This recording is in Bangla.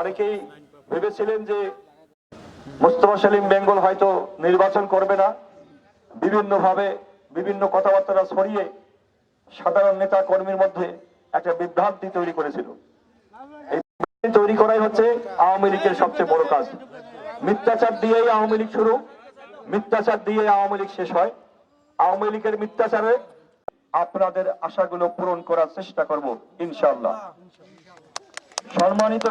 অনেকেই ভেবেছিলেন যে মুস্তফা সেলিম বেঙ্গল হয়তো নির্বাচন করবে না। বিভিন্ন ভাবে বিভিন্ন কথাবার্তা ছড়িয়ে সাধারণ নেতা কর্মীর মধ্যে একটা বিভ্রান্তি তৈরি করেছিল। তৈরি করাই হচ্ছে আওয়ামী লীগের সবচেয়ে বড় কাজ। মিথ্যাচার দিয়েই আওয়ামী লীগ শুরু, মিথ্যাচার দিয়ে আওয়ামী লীগ শেষ হয়। আওয়ামী লীগের মিথ্যাচারে আপনাদের আশাগুলো পূরণ করার চেষ্টা করব, ইনশাআল্লাহ। সম্মানিত